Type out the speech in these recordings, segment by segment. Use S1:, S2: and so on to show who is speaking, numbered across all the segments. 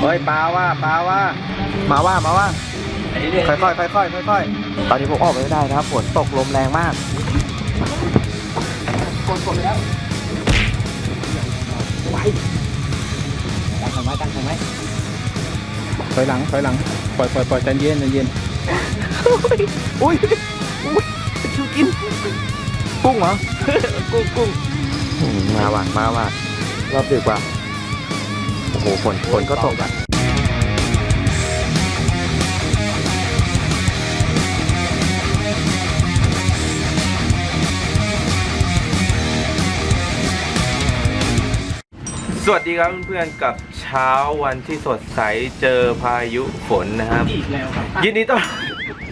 S1: เฮ้ยปลาว่าปลาว่า มาว่ามาว่าค่อยๆค่อยๆค่อยๆตอนนี้ผมออกไปไม่ได้นะครับฝนตกลมแรงมากฝนตกแล้วไปตั้งทำไมตั้งทำไม
S2: ถอยหลังถอยหลังปล่อยปล่อยปล่อยใจเย็นใจเย็น
S1: อุ้ยอุ้ยชูกิน กุ้งเหรอ กุ้งกุ้งอืมมาว่ะมาว่ะรอบดึกว่ะโอ้โหฝนฝนก็ตกอะ
S3: สวัสดีครับเพื่อนๆกับเช้าวันที่สดใสเจอพายุฝนนะครับ ยินดีต้อน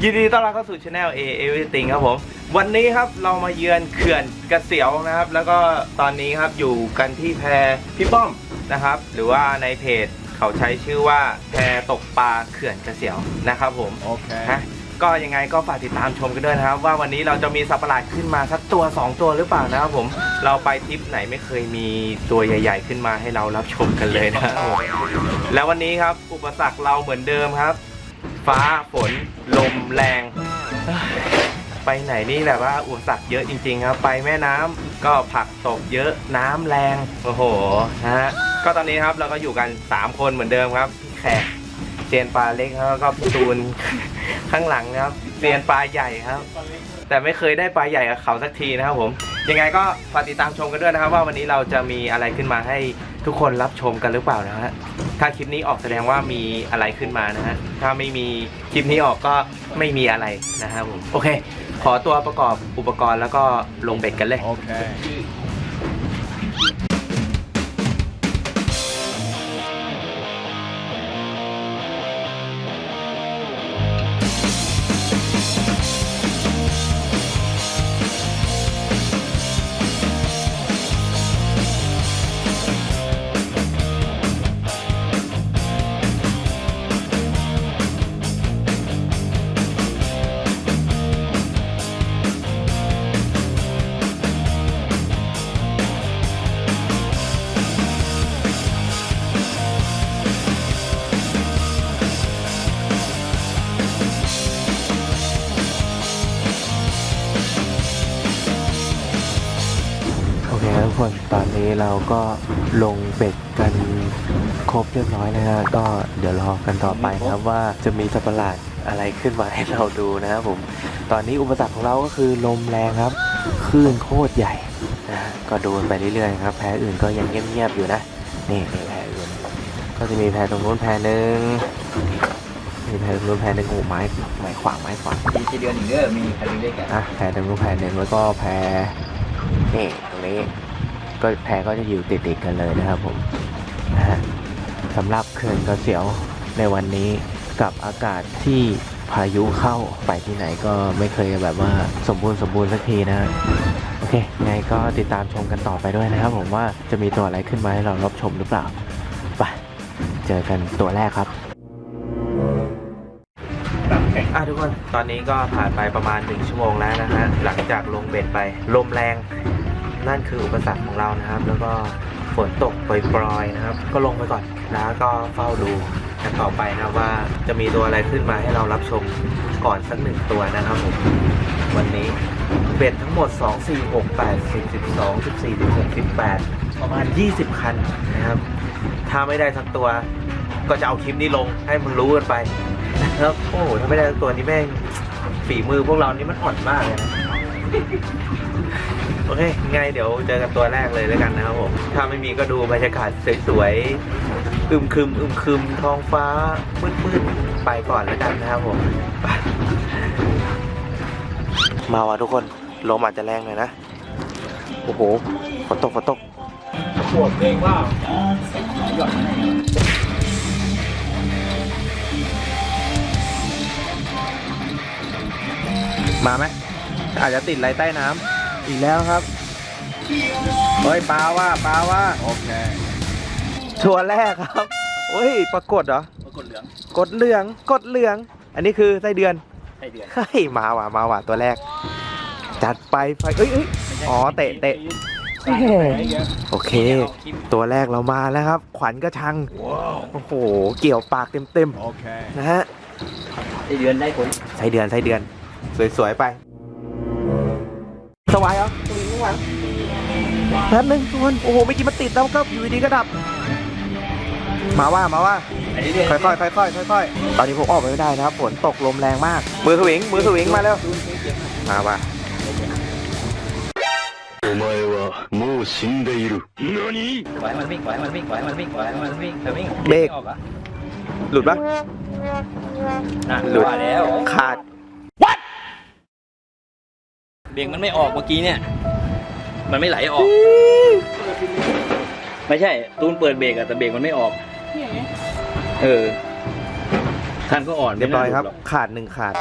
S3: ยินดีต้อนรับเข้าสู่ช anel A Everything ครับผม วันนี้ครับเรามาเยือนเขื่อนกระเสียวนะครับ แล้วก็ตอนนี้ครับอยู่กันที่แพพี่ป้อมนะครับ หรือว่าในเพจเขาใช้ชื่อว่าแพตกปลาเขื่อนกระเสียวนะครับผม
S2: โอเค
S3: ฮะก็ยังไงก็ฝากติดตามชมกันด้วยนะครับ ว่าวันนี้เราจะมีสัตว์ประหลาดขึ้นมาสักตัว 2 ตัวหรือเปล่านะครับผมเราไปทริปไหนไม่เคยมีตัวใหญ่ ๆ ขึ้นมาให้เรารับชมกันเลยนะครับผมแล้ววันนี้ครับอุปสรรคเราเหมือนเดิมครับ ฟ้าฝน ลมแรง ไปไหนนี่แบบว่าอุปสรรคเยอะจริง ๆ ครับ ไปแม่น้ำก็ผักตกเยอะน้ำแรง โอ้โหนะฮะก็ตอนนี้ครับเราก็อยู่กัน 3 คนเหมือนเดิมครับ แขกเซียนปลาเล็กแล้วก็พี่ตูน ข้างหลังนะครับเซียนปลาใหญ่ครับ แต่ไม่เคยได้ปลาใหญ่กับเขาสักทีนะครับผมยังไงก็ฝากติดตามชมกันด้วยนะครับ ว่าวันนี้เราจะมีอะไรขึ้นมาให้ทุกคนรับชมกันหรือเปล่านะฮะถ้าคลิปนี้ออกแสดงว่ามีอะไรขึ้นมานะฮะถ้าไม่มีคลิปนี้ออกก็ไม่มีอะไรนะครับผมโอเค ขอตัวประกอบอุปกรณ์แล้วก็ลงเบ็ดกันเลย
S2: โก็
S1: ลงเบ็ดกันครบเรียบร้อยนะฮะก็เดี๋ยวรอกันต่อไปนะครับว่าจะมีสัตว์ประหลาดอะไรขึ้นมาให้เราดูนะครับผม ตอนนี้อุปสรรคของเราก็คือลมแรงครับคลื่นโคตรใหญ่นะฮะก็ดูกันไปเรื่อยๆครับแพอื่นก็ยังเงียบๆอยู่นะนี่นี่แพอื่น ก็จะมีแพตรงนู้นแพหนึ่งมีแพตรงนู้นแพหนึ่งโอ้ไม้ไม้ขวางไม้ขวาง
S2: มีกี่เดือนหนึ่งเด้อมีใครเล็กอะ
S1: อะแพรตรงนู้นแพรหนึ่งแล้วก็แพรนี่ตรงนี้ ก็แพรก็จะอยู่ติดๆกันเลยนะครับผมนะฮะสำหรับเขื่อนกระเสียวในวันนี้กับอากาศที่พายุเข้าไปที่ไหนก็ไม่เคยแบบว่าสมบูรณ์สมบูรณ์สักทีนะฮะโอเคไงก็ติดตามชมกันต่อไปด้วยนะครับ ผมว่าจะมีตัวอะไรขึ้นมาให้เรารับชมหรือเปล่าไปเจอกันตัวแรกครับ
S3: อะทุกคนตอนนี้ก็ผ่านไปประมาณ 1 ชั่วโมงแล้วนะฮะหลังจากลงเบ็ดไปลมแรง นั่นคืออุปสรรคของเรานะครับ แล้วก็ฝนตกปล่อยๆนะครับ ก็ลงไปก่อนแล้วก็เฝ้าดูกันต่อไปนะครับว่าจะมีตัวอะไรขึ้นมาให้เรารับชมก่อนสักหนึ่งตัวนะครับผมวันนี้เบ็ดทั้งหมด 2 4 6 8 10 12 14 16 18 ประมาณ 20 คันนะครับ ถ้าไม่ได้สักตัวก็จะเอาคลิปนี้ลงให้มึงรู้กันไปนะครับโอ้โหถ้าไม่ได้ตัวนี้แม่งฝีมือพวกเรานี่มันอ่อนมากเลยนะ โอเคไงเดี๋ยวเจอกันตัวแรกเลยแล้วกันนะครับผม ถ้าไม่มีก็ดูบรรยากาศสวยๆอึมครึมอึมครึมท้องฟ้ามืดๆไปก่อนแล้วกันนะครับผม
S1: มาว่ะทุกคนลมอาจจะแรงหน่อยนะ โอ้โหฝนตกฝนตก
S2: ปวดเองว่า
S1: มาไหมอาจจะติดไรใต้น้ำ อีกแล้วครับ เฮ้ยปลาว่าปลาว่า
S2: โอเค
S1: ตัวแรกครับเฮ้ยปรากฏเหรอ
S2: ปรากฏเหลือง
S1: กดเหลืองกดเหลือง อันนี้คือไส้เดือน
S2: ไอเดือน
S1: เฮ้ยมาว่ะมาว่ะตัวแรก จัดไปไฟเอ้ยเอ้ย
S2: ไอ
S3: อ๋อเตะเตะโอเค ตัวแรกเรามาแล้วครับ ขวัญกระชังโอ้โหเกี่ยวปากเต็มๆนะฮะ
S4: ไอเดือนได้ผล
S3: ไส้เดือนไส้เดือน สวยๆไป สวายเหรอสวิงข้างหลังแป๊บนึงทุกคน โอ้โหเมื่อกี้มันติดแล้วก็อยู่ดีๆก็ดับ มาว่ามาว่า
S4: ไอเดือน
S3: ค่อยๆค่อยๆค่อยๆตอนนี้ผมออกไปไม่ได้นะครับ ฝนตกลมแรงมาก มือสวิง มือสวิงมาแล้ว มาว่า
S5: お前はもう死んでいる。何
S4: ปล่อยให้มันวิ่งปล่อยให้มันวิ่งปล่อยให้มันวิ่งปล่อยให้มันวิ่งแต่วิ่ง
S3: เบรก
S4: ไม่ออกอ่ะ
S3: หลุดปะ
S4: น่ะ
S3: หลุด
S4: ว่าแล้ว
S3: ขาด
S4: เบรกมันไม่ออกเมื่อกี้เนี่ย มันไม่ไหลออก ไม่ใช่ ตูนเปิดเบรกอะแต่เบรกมันไม่ออก เออท่านก็อ่อน
S3: เรียบร้อยครับ
S4: ไม่น่าหลุดหก
S3: ขาดหนึ่งขาด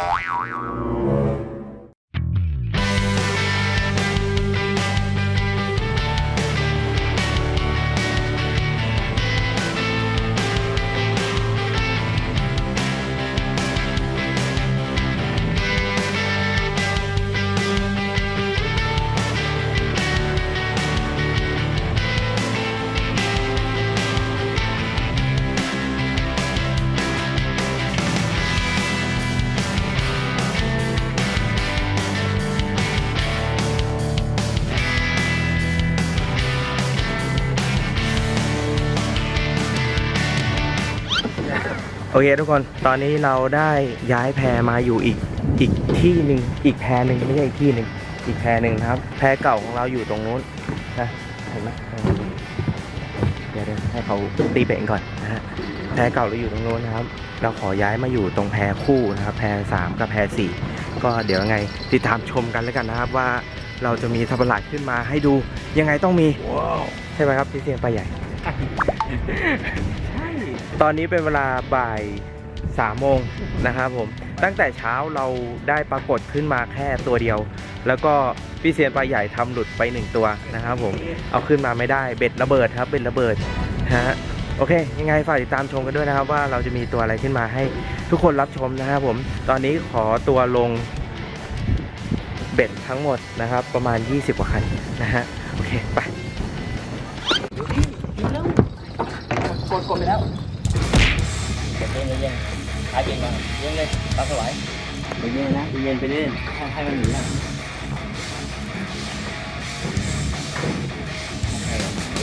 S3: โอเคทุกคนตอนนี้เราได้ย้ายแพรมาอยู่อีกอีกที่หนึ่งอีกแพรหนึ่งไม่ใช่อีกที่หนึ่งอีกแพรหนึ่งนะครับ แพรเก่าของเราอยู่ตรงนู้นนะเห็นไหมเดี๋ยวเดี๋ยวให้เขาตีเบรกก่อนนะฮะแพรเก่าเราอยู่ตรงนู้นนะครับ เราขอย้ายมาอยู่ตรงแพรคู่นะครับ แพรสามกับแพรสี่ก็เดี๋ยวยังไงติดตามชมกันแล้วกันนะครับว่าเราจะมีสัตว์ประหลาดขึ้นมาให้ดูยังไงต้องมีใช่ไหมครับพี่เสียงปลาใหญ่ ตอนนี้เป็นเวลาบ่ายสามโมงนะครับผม ตั้งแต่เช้าเราได้ปรากฏขึ้นมาแค่ตัวเดียว แล้วก็พี่เซียนปลาใหญ่ทำหลุดไปหนึ่งตัวนะครับผม เอาขึ้นมาไม่ได้เบ็ดระเบิดครับเป็นระเบิดฮะโอเค ยังไงฝากติดตามชมกันด้วยนะครับ ว่าเราจะมีตัวอะไรขึ้นมาให้ทุกคนรับชมนะครับผม ตอนนี้ขอตัวลงเบ็ดทั้งหมดนะครับ ประมาณ 20 กว่าคันนะฮะ โอเค ไป
S4: กดกดไปแล้ว เย็นเย็นขายเย็นก่อนเย็นเลยตาสวายไปเย็นนะไปเย็นไปเล่นให้ให้มันหนีนะ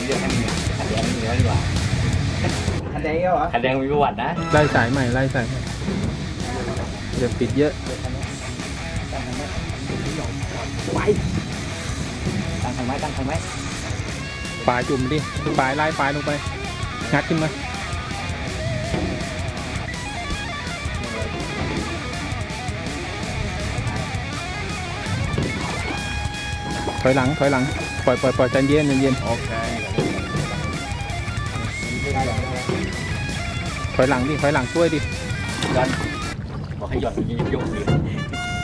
S4: เรื่องให้มันหนีขัดแย้งมันหนีดีกว่า
S3: อันนี้เหรอ
S4: ขัดแย้งมีประวัตินะ
S2: ไล่สายใหม่ไล่สายใหม่เดี๋ยวติดเยอะไป
S4: ตั้งทางไม้ตั้งทางไม้
S2: ปลายจุ่มดิปลายไล่ปลายลงไปงัดขึ้นมา ถอยหลัง ถอยหลัง ปล่อยปล่อยปล่อยใจเย็นใจเย็น โอเคถอยหลังดิ ถอยหลังช่วยดิ
S4: ยันบอกให้หย่อนยกยกดิ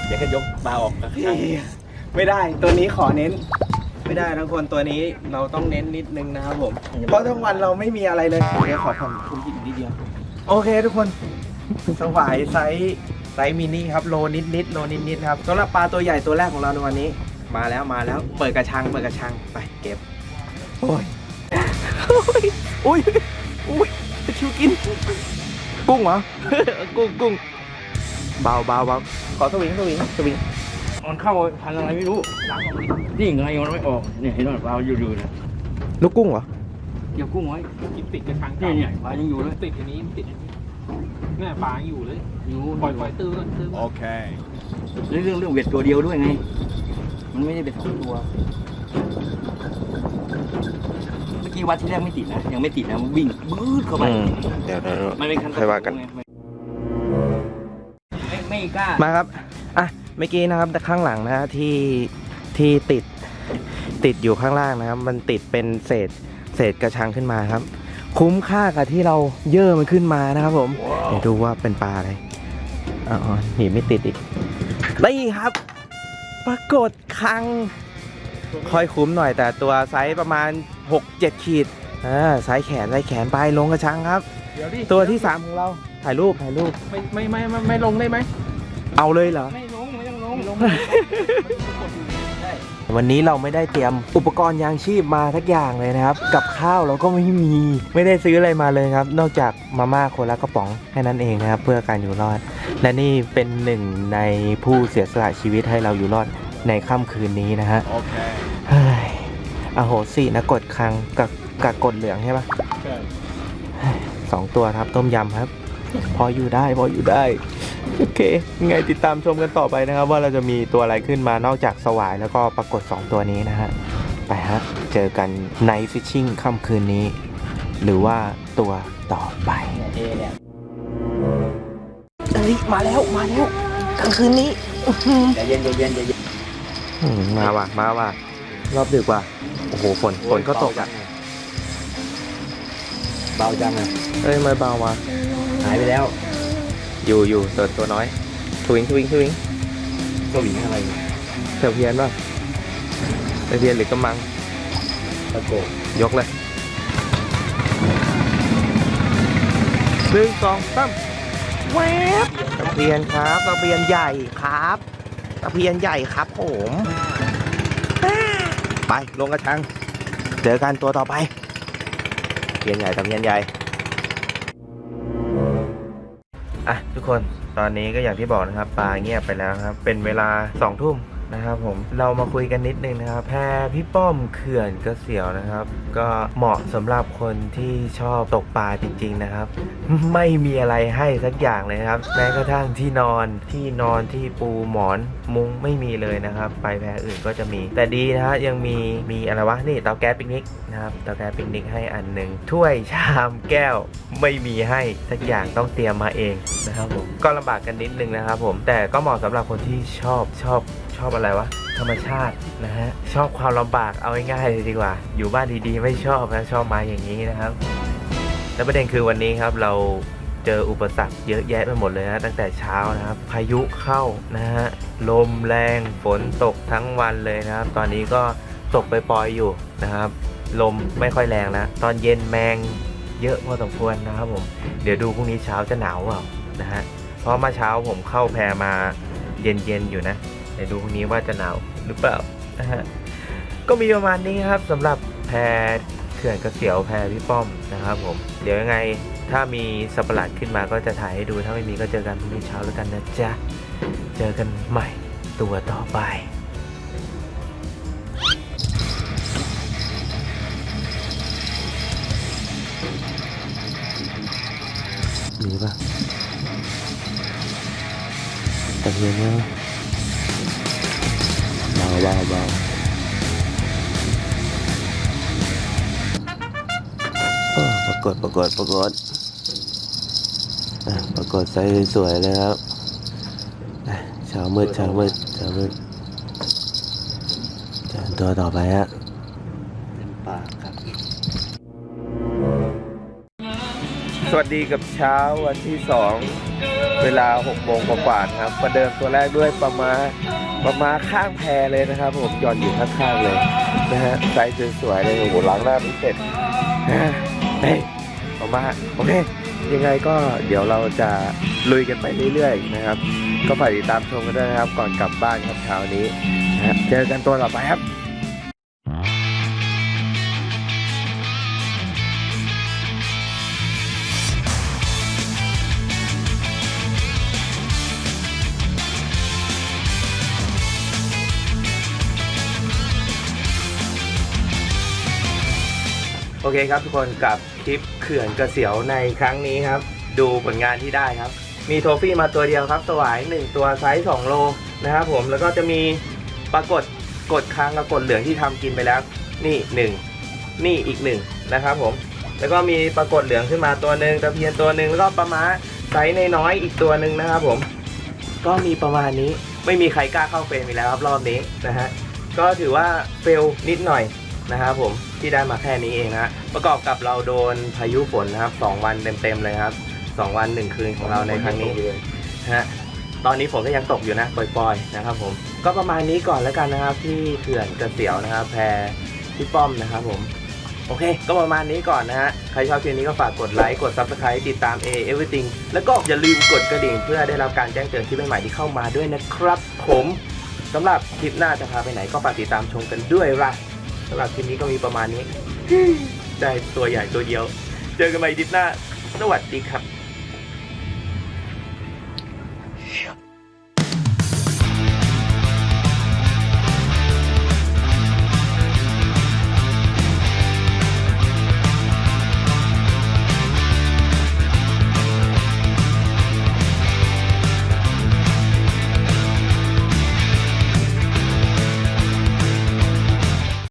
S4: เดี๋ยวก็ยกปลาออกนะ
S3: ไม่ได้ตัวนี้ขอเน้น ไม่ได้ทุกคนตัวนี้เราต้องเน้นนิดนึงนะครับผม เพราะทั้งวันเราไม่มีอะไรเลยเดี๋ยวขอทำคุณกินนิดเดียว โอเคทุกคน สวายไซส์ไซส์มินิครับโลนิดนิดๆโลนิดนิดๆครับสำหรับปลาตัวใหญ่ตัวแรกของเราในวันนี้ มาแล้วมาแล้ว เปิดกระชังเปิดกระชังไปเก็บ โอ้ยโอ้ยอุ้ยอุ้ยตะคริวกิน กุ้งเหรอ กุ้งกุ้งเบาเบาเบาขอสวิงสวิงสวิง
S4: มันเข้าพันอะไรไม่รู้นี่ไงมันไม่ออกเนี่ยเห็นไหมปลาอยู่อยู่นะ
S3: ลูกกุ้งเหรอ
S4: เกี่ยวกุ้งไว้
S2: กินติดกระชัง
S4: นี่เนี่ยปลายังอยู่เลย
S2: ติดอันนี้ติดอันนี้แม่ปลาอยู่เลย
S4: อยู่
S2: ปล่อยปล่อยตื้อตื้อ
S4: เรื่องเรื่องเรื่องเบ็ดตัวเดียวด้วยไง มันไม่ได้เบ็ดสองตัว เมื่อกี้วัดที่แรกไม่ติดนะ ยังไม่ติดนะมันวิ่งบืดเข้าไป
S3: เดี๋ยวเดี๋ยว
S4: มันเป็นคัน
S3: ค่อยว่ากัน
S4: ไม่ไม่กล้า
S3: มาครับ อะ เมื่อกี้นะครับแต่ข้างหลังนะฮะที่ที่ติดติดอยู่ข้างล่างนะครับ มันติดเป็นเศษเศษกระชังขึ้นมาครับ คุ้มค่ากับที่เราเย่อมันขึ้นมานะครับผม เดี๋ยวดูว่าเป็นปลาอะไรอ๋อหนีบไม่ติดอีกนี่ครับ ปรากฏคัง ค่อยคุ้มหน่อยแต่ตัวไซส์ประมาณ 6-7 ขีดอ่าไซส์แขนไซส์แขนไปลงกระชังครับ
S2: เดี๋ยวดิ
S3: ตัวที่ 3 ของเราถ่ายรูปถ่ายรูป
S2: ไม่ไม่ไม่ไม่ไม่ลงได้ไหม
S3: เอาเลยเหรอ
S4: ไม่ลงไม่ต้องลงลง
S3: วันนี้เราไม่ได้เตรียมอุปกรณ์ยางชีพมาทักอย่างเลยนะครับ กับข้าวเราก็ไม่มีไม่ได้ซื้ออะไรมาเลยครับ นอกจากมาม่าคนละกระป๋องแค่นั้นเองนะครับ เพื่อการอยู่รอด และนี่เป็นหนึ่งในผู้เสียสละชีวิตให้เราอยู่รอดในค่ำคืนนี้นะฮะ
S1: โอเค
S3: เฮ้ยอโหสินะกดคังกับกับกดเหลืองใช่ปะ
S1: ใช่
S3: สองตัวครับต้มยำครับ พออยู่ได้พออยู่ได้ โอเคยังไงติดตามชมกันต่อไปนะครับ ว่าเราจะมีตัวอะไรขึ้นมานอกจากสวายแล้วก็ปรากฏ 2 ตัวนี้นะฮะ ไปฮะ เจอกันในฟิชชิ่งค่ำคืนนี้ หรือว่าตัวต่อไป
S4: เนี่ยเอเนี่ย
S3: เอ้ยมาแล้วมาแล้วกลางคืนนี้
S4: ใจเย็นใจเย็นใจเย็น
S3: อืมมาว่ะมาว่ะรอบดึกว่ะโอ้โหฝนฝนก็ตกอะ
S4: เบาจังอะ
S3: เอ้ยไม่เบาวะ
S4: หายไปแล้ว
S3: อยู่อยู่ตัวตัวน้อยทวิงทวิงทวิง
S4: สวิงอะไรเนี่ย
S3: เธอเพียนป่ะเธอเพียนหรือกำมัง
S4: ตะโกน
S3: ยกเลยหนึ่งสองสามแวบตะเพียนครับตะเพียนใหญ่ครับตะเพียนใหญ่ครับผมไปลงกระชัง เจอกันตัวต่อไปตะเพียนใหญ่ตะเพียนใหญ่ ทุกคนตอนนี้ก็อย่างที่บอกนะครับปลาเงียบไปแล้วครับ เป็นเวลาสองทุ่ม นะครับผมเรามาคุยกันนิดนึงนะครับ แพพี่ป้อมเขื่อนกระเสียวนะครับ ก็เหมาะสำหรับคนที่ชอบตกปลาจริง ๆนะครับ ไม่มีอะไรให้สักอย่างเลยครับ แม้กระทั่งที่นอนที่นอนที่ปูหมอนมุ้งไม่มีเลยนะครับ ไปแพอื่นก็จะมี แต่ดีนะฮะยังมีมีอะไรวะนี่เตาแก๊สปิกนิกนะครับเตาแก๊สปิกนิกให้อันหนึ่งถ้วยชามแก้วไม่มีให้สักอย่างต้องเตรียมมาเองนะครับผมก็ลำบากกันนิดนึงนะครับผมแต่ก็เหมาะสำหรับคนที่ชอบชอบ ชอบอะไรวะ ธรรมชาตินะฮะ ชอบความลำบากเอาง่ายๆเลยดีกว่า อยู่บ้านดีๆ ไม่ชอบนะชอบมาอย่างนี้นะครับ และประเด็นคือวันนี้ครับเราเจออุปสรรคเยอะแยะไปหมดเลยนะตั้งแต่เช้านะครับ พายุเข้านะฮะ ลมแรงฝนตกทั้งวันเลยนะครับ ตอนนี้ก็ตกไปปล่อยอยู่นะครับ ลมไม่ค่อยแรงนะ ตอนเย็นแมงเยอะพอสมควรนะครับผม เดี๋ยวดูพรุ่งนี้เช้าจะหนาวเปล่านะฮะ เพราะเมื่อเช้าผมเข้าแพรมาเย็นๆอยู่นะ ดี๋ยวดูพรุ่งนี้ว่าจะหนาวหรือเปล่านะฮะก็มีประมาณนี้ครับสำหรับแพรเขื่อนกระเสียวแพรพี่ป้อมนะครับผมเดี๋ยวยังไงถ้ามีสัปะหลาดขึ้นมาก็จะถ่ายให้ดู ถ้าไม่มีก็เจอกันพรุ่งนี้เช้าแล้วกันนะจ๊ะ เจอกันใหม่ตัวต่อไปมีปะตะเพียนเนี่ย เบาเบาเบาโอ้ปรากฏปรากฏปรากฏอะปรากฏไซส์สวยเลยครับอะเช้ามืดเช้ามืดเช้ามืดเจอตัวต่อไปฮะ
S4: เป็นปากครับ
S6: สวัสดีกับเช้าวันที่2เวลา6โมงกว่าๆครับ ประเดิมตัวแรกด้วยประมา ประมาข้างแพเลยนะครับ ผมย่อนอยู่ข้างๆเลยนะฮะไซส์สวยๆเลยโอ้โหล้างหน้าไม่เสร็จนะเฮ้ยประมาโอเคยังไงก็เดี๋ยวเราจะลุยกันไปเรื่อยๆนะครับ ก็ฝากติดตามชมกันด้วยนะครับ ก่อนกลับบ้านครับเช้านี้นะฮะเจอกันตัวต่อไปครับ อเคครับทุกคนกับคลิปเขื่อนกระเสียวในครั้งนี้ครับ ดูผลงานที่ได้ครับ มีโทฟี่มาตัวเดียวครับสวาย 1 ตัวไซส์2โลนะครับผมแล้วก็จะมีปรากฏกดค้างกับกดเหลืองที่ทำกินไปแล้ว นี่ 1 นี่อีก1นะครับผมแล้วก็มีปรากฏเหลืองขึ้นมาตัวหนึ่งตะเพียนตัวหนึ่งแล้วก็ปลาม้าไซส์ในน้อยอีกตัวหนึ่งนะครับผม ก็มีประมาณนี้ไม่มีใครกล้าเข้าเฟรมอีกแล้วครับรอบนี้นะฮะก็ถือว่าเฟลนิดหน่อย นะครับผมที่ได้มาแค่นี้เองนะฮะประกอบกับเราโดนพายุฝนนะครับ 2 วันเต็มๆเลยครับ 2 วัน 1 คืนของเราในครั้งนี้นะฮะตอนนี้ฝนก็ยังตกอยู่นะปล่อยๆนะครับผมก็ประมาณนี้ก่อนแล้วกันนะครับ ที่เขื่อนกระเสียวนะครับ แพรพี่ป้อมนะครับผมโอเค ก็ประมาณนี้ก่อนนะฮะ ใครชอบคลิปนี้ก็ฝากกดไลค์ กด Subscribe ติดตาม A Everything แล้วก็อย่าลืมกดกระดิ่งเพื่อได้รับการแจ้งเตือนคลิปใหม่ๆที่เข้ามาด้วยนะครับ ผม
S3: สำหรับคลิปหน้าจะพาไปไหนก็ฝากติดตามชมกันด้วยล่ะ สำหรับคลิปนี้ก็มีประมาณนี้ ได้ตัวใหญ่ตัวเดียว เจอกันใหม่ดิปหน้า สวัสดีครับ